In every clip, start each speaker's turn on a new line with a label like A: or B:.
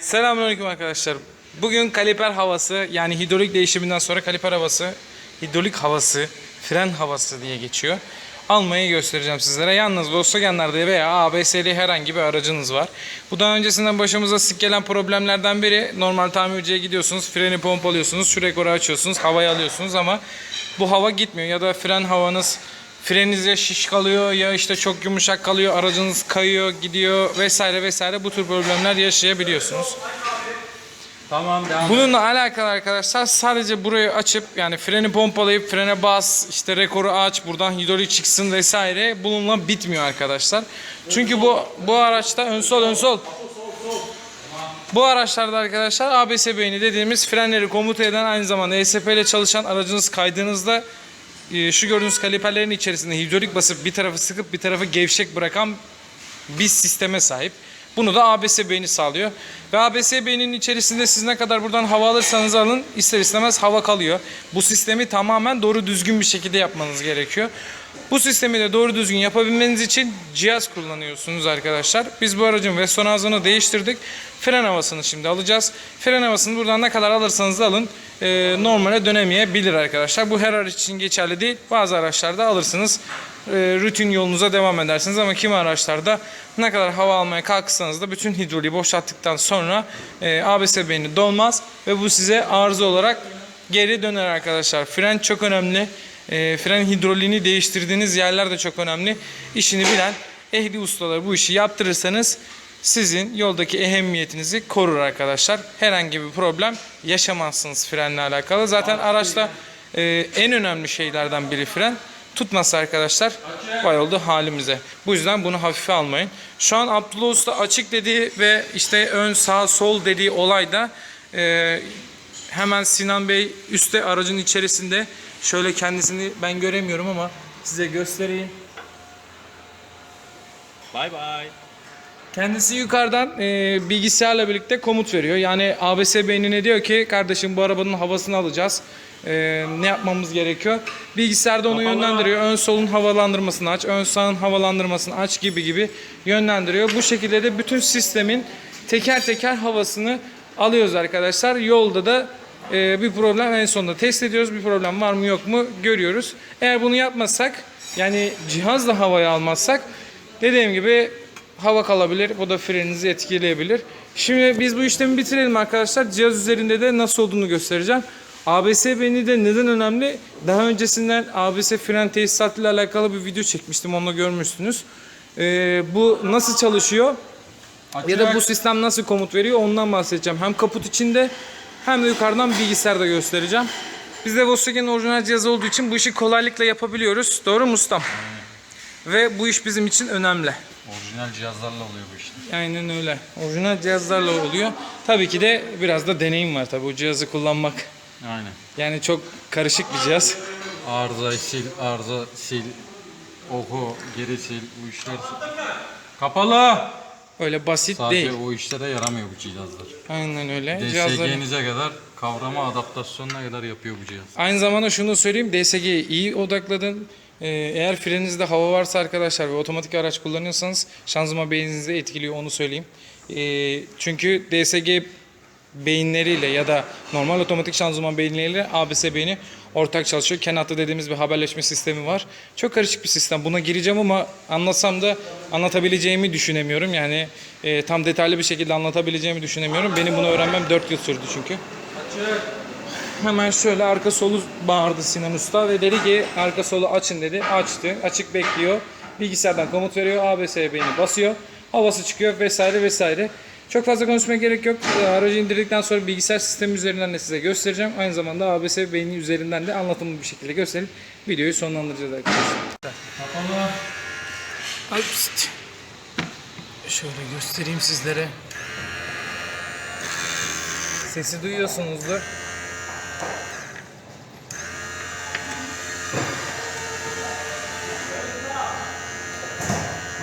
A: Selamünaleyküm arkadaşlar. Bugün kaliper havası yani hidrolik değişiminden sonra kaliper havası, hidrolik havası, fren havası diye geçiyor. Almayı göstereceğim sizlere. Yalnız Volkswagen'lerde veya ABS'li herhangi bir aracınız var. Bu daha öncesinden başımıza sık gelen problemlerden biri. Normal tamirciye gidiyorsunuz, freni pompalıyorsunuz, şu rekoru açıyorsunuz, havayı alıyorsunuz ama bu hava gitmiyor ya da fren havanız Freniniz ya şiş kalıyor ya işte çok yumuşak kalıyor, aracınız kayıyor, gidiyor vesaire vesaire bu tür problemler yaşayabiliyorsunuz.
B: Tamam devam.
A: Bununla alakalı arkadaşlar sadece burayı açıp yani freni pompalayıp frene bas, işte rekoru aç, buradan hidrolik çıksın vesaire bununla bitmiyor arkadaşlar. Çünkü bu bu araçta ön sol ön sol bu araçlarda arkadaşlar ABS beyni dediğimiz frenleri komuta eden aynı zamanda ESP ile çalışan aracınız kaydığınızda şu gördüğünüz kaliperlerin içerisinde hidrolik basıp bir tarafı sıkıp bir tarafı gevşek bırakan bir sisteme sahip. Bunu da ABS beyni sağlıyor. Ve ABS beyninin içerisinde siz ne kadar buradan hava alırsanız alın ister istemez hava kalıyor. Bu sistemi tamamen doğru düzgün bir şekilde yapmanız gerekiyor. Bu sistemi de doğru düzgün yapabilmeniz için cihaz kullanıyorsunuz arkadaşlar. Biz bu aracın Veston ağzını değiştirdik. Fren havasını şimdi alacağız. Fren havasını buradan ne kadar alırsanız alın e, normale dönemeyebilir arkadaşlar. Bu her araç için geçerli değil. Bazı araçlarda alırsınız. E, rutin yolunuza devam edersiniz ama kimi araçlarda ne kadar hava almaya kalksanız da bütün hidroliği boşalttıktan sonra e, ABS beyni dolmaz ve bu size arıza olarak geri döner arkadaşlar. Fren çok önemli. E, fren hidroliğini değiştirdiğiniz yerler de çok önemli. İşini bilen ehli ustalar bu işi yaptırırsanız sizin yoldaki ehemmiyetinizi korur arkadaşlar. Herhangi bir problem yaşamazsınız frenle alakalı. Zaten araçta e, en önemli şeylerden biri fren. Tutmasa arkadaşlar vay oldu halimize. Bu yüzden bunu hafife almayın. Şu an Abdullah Usta açık dediği ve işte ön sağ sol dediği olayda e, hemen Sinan Bey üstte aracın içerisinde şöyle kendisini ben göremiyorum ama size göstereyim.
B: Bay bay.
A: Kendisi yukarıdan e, bilgisayarla birlikte komut veriyor. Yani ABS beynine diyor ki kardeşim bu arabanın havasını alacağız. E, ne yapmamız gerekiyor? Bilgisayarda onu yönlendiriyor. Ön solun havalandırmasını aç, ön sağın havalandırmasını aç gibi gibi yönlendiriyor. Bu şekilde de bütün sistemin teker teker havasını alıyoruz arkadaşlar. Yolda da e, bir problem en sonunda test ediyoruz. Bir problem var mı yok mu görüyoruz. Eğer bunu yapmazsak yani cihazla havayı almazsak dediğim gibi hava kalabilir. Bu da freninizi etkileyebilir. Şimdi biz bu işlemi bitirelim arkadaşlar. Cihaz üzerinde de nasıl olduğunu göstereceğim. ABS beyni de neden önemli? Daha öncesinden ABS fren tesisatı ile alakalı bir video çekmiştim. Onu görmüşsünüz. Ee, bu nasıl çalışıyor? Ya da bu sistem nasıl komut veriyor ondan bahsedeceğim. Hem kaput içinde hem de yukarıdan bilgisayarda göstereceğim. Bizde Volkswagen orijinal cihazı olduğu için bu işi kolaylıkla yapabiliyoruz. Doğru mu ustam? Ve bu iş bizim için önemli.
B: Orijinal cihazlarla oluyor bu işte.
A: Aynen öyle. Orijinal cihazlarla oluyor. Tabii ki de biraz da deneyim var tabii o cihazı kullanmak.
B: Aynen.
A: Yani çok karışık bir cihaz.
B: Arıza sil, arıza sil, oku, geri sil bu işler kapalı.
A: Öyle basit
B: Sadece
A: değil.
B: o işlere yaramıyor bu cihazlar.
A: Aynen öyle.
B: DSG'nize kadar kavrama adaptasyonuna kadar yapıyor bu cihaz.
A: Aynı zamanda şunu söyleyeyim. DSG'ye iyi odakladın. Ee, Eğer freninizde hava varsa arkadaşlar ve otomatik araç kullanıyorsanız şanzıman beyninizi etkiliyor onu söyleyeyim. Ee, Çünkü DSG beyinleriyle ya da normal otomatik şanzıman beyinleriyle ABS beyni ortak çalışıyor. Kenatlı dediğimiz bir haberleşme sistemi var. Çok karışık bir sistem. Buna gireceğim ama anlatsam da anlatabileceğimi düşünemiyorum. Yani e, tam detaylı bir şekilde anlatabileceğimi düşünemiyorum. Benim bunu öğrenmem 4 yıl sürdü çünkü. Hemen şöyle arka solu bağırdı Sinan Usta ve dedi ki arka solu açın dedi. Açtı. Açık bekliyor. Bilgisayardan komut veriyor. ABS beyni basıyor. Havası çıkıyor vesaire vesaire. Çok fazla konuşmaya gerek yok. Ee, Aracı indirdikten sonra bilgisayar sistemi üzerinden de size göstereceğim. Aynı zamanda ABS beyni üzerinden de anlatımlı bir şekilde gösterip videoyu sonlandıracağız arkadaşlar. Ay. Şöyle göstereyim sizlere. Sesi duyuyorsunuzdur.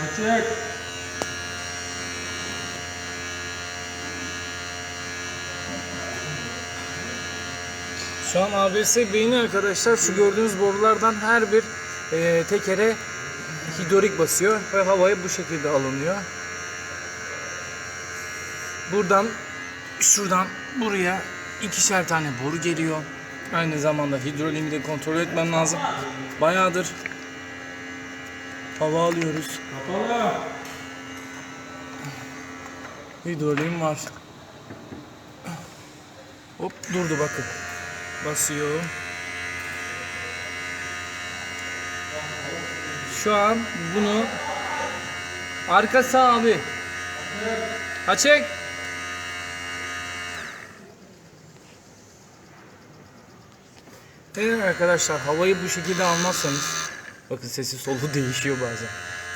B: Açık.
A: Şu an ABS beyni arkadaşlar şu gördüğünüz borulardan her bir e, tekere hidrolik basıyor ve havayı bu şekilde alınıyor. Buradan Şuradan buraya ikişer tane boru geliyor. Aynı zamanda hidroliğini de kontrol etmem lazım. Bayağıdır hava alıyoruz. Hidroliğim var. Hop durdu bakın. Basıyor. Şu an bunu arka sağ abi. Açık. Evet arkadaşlar havayı bu şekilde almazsanız bakın sesi solu değişiyor bazen.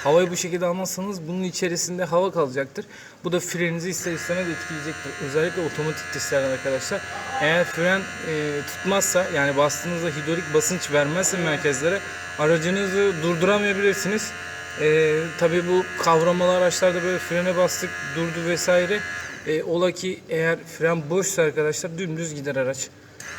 A: Havayı bu şekilde almazsanız bunun içerisinde hava kalacaktır. Bu da freninizi ister istemez etkileyecektir. Özellikle otomatik testlerde arkadaşlar. Eğer fren e, tutmazsa yani bastığınızda hidrolik basınç vermezse merkezlere aracınızı durduramayabilirsiniz. E, Tabi bu kavramalı araçlarda böyle frene bastık durdu vesaire. E, ola ki eğer fren boşsa arkadaşlar dümdüz gider araç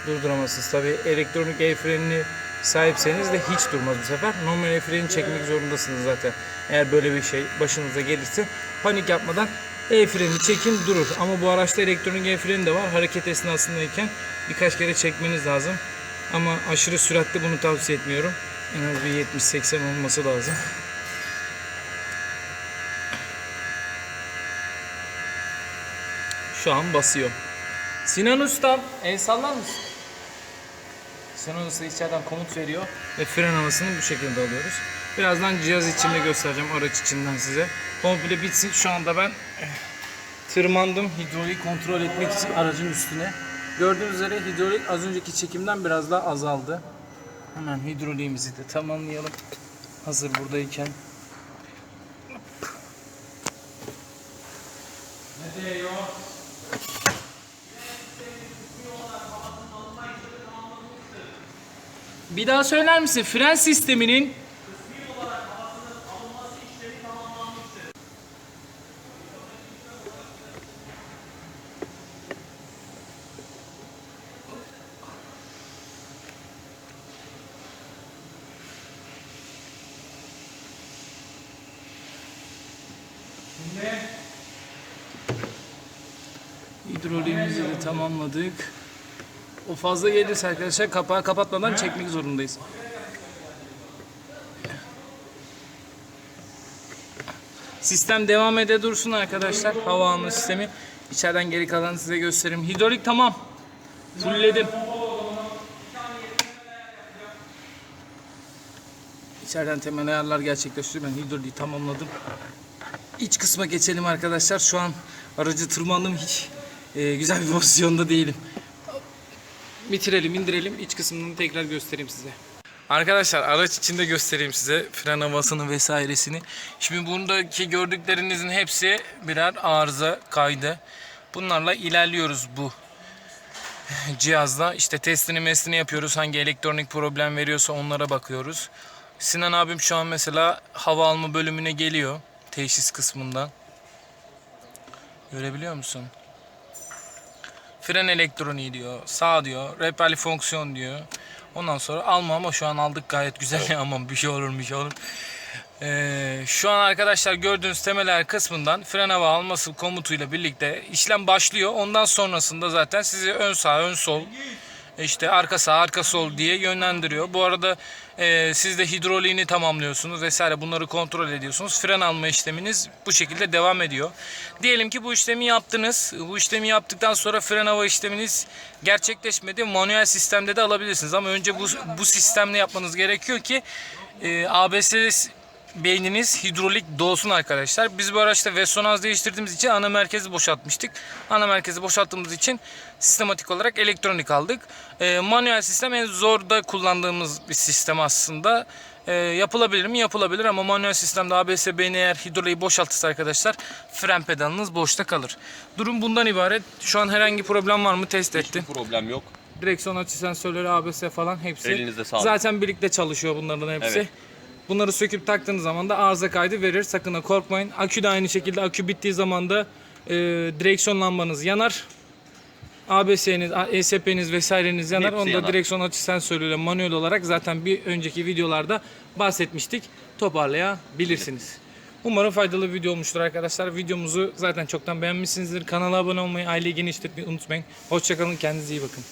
A: durduramazsınız. Tabi elektronik el frenini sahipseniz de hiç durmaz bu sefer. Normal freni çekmek zorundasınız zaten. Eğer böyle bir şey başınıza gelirse panik yapmadan el freni çekin durur. Ama bu araçta elektronik el freni de var. Hareket esnasındayken birkaç kere çekmeniz lazım. Ama aşırı süratte bunu tavsiye etmiyorum. En az bir 70-80 olması lazım. Şu an basıyor. Sinan Usta el sallar mısın? Sinan Usta içeriden komut veriyor ve fren havasını bu şekilde alıyoruz. Birazdan cihaz içinde göstereceğim araç içinden size. Komple bitsin. Şu anda ben eh, tırmandım hidroliği kontrol etmek için aracın üstüne. Gördüğünüz üzere hidrolik az önceki çekimden biraz daha azaldı. Hemen hidroliğimizi de tamamlayalım. Hazır buradayken. Bir daha söyler misin? Fren sisteminin Hidroliğimizi de tamamladık. O fazla gelirse arkadaşlar kapağı kapatmadan çekmek zorundayız. Sistem devam ede dursun arkadaşlar. Hava alma sistemi. İçeriden geri kalanı size göstereyim. Hidrolik tamam. Fullledim. İçeriden temel ayarlar gerçekleştiriyor. Ben hidroliği tamamladım. İç kısma geçelim arkadaşlar. Şu an aracı tırmandım hiç e, güzel bir pozisyonda değilim. Bitirelim, indirelim. İç kısmını tekrar göstereyim size. Arkadaşlar araç içinde göstereyim size fren havasını vesairesini. Şimdi bundaki gördüklerinizin hepsi birer arıza kaydı. Bunlarla ilerliyoruz bu cihazla. İşte testini mestini yapıyoruz. Hangi elektronik problem veriyorsa onlara bakıyoruz. Sinan abim şu an mesela hava alma bölümüne geliyor. Teşhis kısmından. Görebiliyor musun? Fren elektroniği diyor. Sağ diyor. Rehberli fonksiyon diyor. Ondan sonra alma ama şu an aldık gayet güzel. Aman bir şey olur bir şey olur. Ee, şu an arkadaşlar gördüğünüz temeller kısmından fren hava alması komutuyla birlikte işlem başlıyor. Ondan sonrasında zaten sizi ön sağ ön sol işte arka sağ arka sol diye yönlendiriyor. Bu arada e, siz de hidroliğini tamamlıyorsunuz vesaire bunları kontrol ediyorsunuz. Fren alma işleminiz bu şekilde devam ediyor. Diyelim ki bu işlemi yaptınız. Bu işlemi yaptıktan sonra fren hava işleminiz gerçekleşmedi. Manuel sistemde de alabilirsiniz ama önce bu, bu sistemle yapmanız gerekiyor ki e, ABS beyniniz hidrolik dolsun arkadaşlar. Biz bu araçta Vesonaz değiştirdiğimiz için ana merkezi boşaltmıştık. Ana merkezi boşalttığımız için sistematik olarak elektronik aldık. E, manuel sistem en zorda kullandığımız bir sistem aslında. E, yapılabilir mi? Yapılabilir ama manuel sistemde ABS beyni eğer hidroliği boşaltırsa arkadaşlar fren pedalınız boşta kalır. Durum bundan ibaret. Şu an herhangi problem var mı test ettim.
C: problem yok.
A: Direksiyon açı sensörleri, ABS falan hepsi.
C: Elinizde sağlık.
A: Zaten birlikte çalışıyor bunların hepsi.
C: Evet.
A: Bunları söküp taktığınız zaman da arıza kaydı verir. Sakın ha korkmayın. Akü de aynı şekilde. Akü bittiği zaman da e, direksiyon lambanız yanar. ABS'niz, ESP'niz vesaireniz yanar.
C: Hepsi
A: Onu da
C: yanar.
A: direksiyon açı sensörüyle manuel olarak zaten bir önceki videolarda bahsetmiştik. Toparlayabilirsiniz. Umarım faydalı bir video olmuştur arkadaşlar. Videomuzu zaten çoktan beğenmişsinizdir. Kanala abone olmayı, aileyi genişletmeyi unutmayın. Hoşçakalın, kendinize iyi bakın.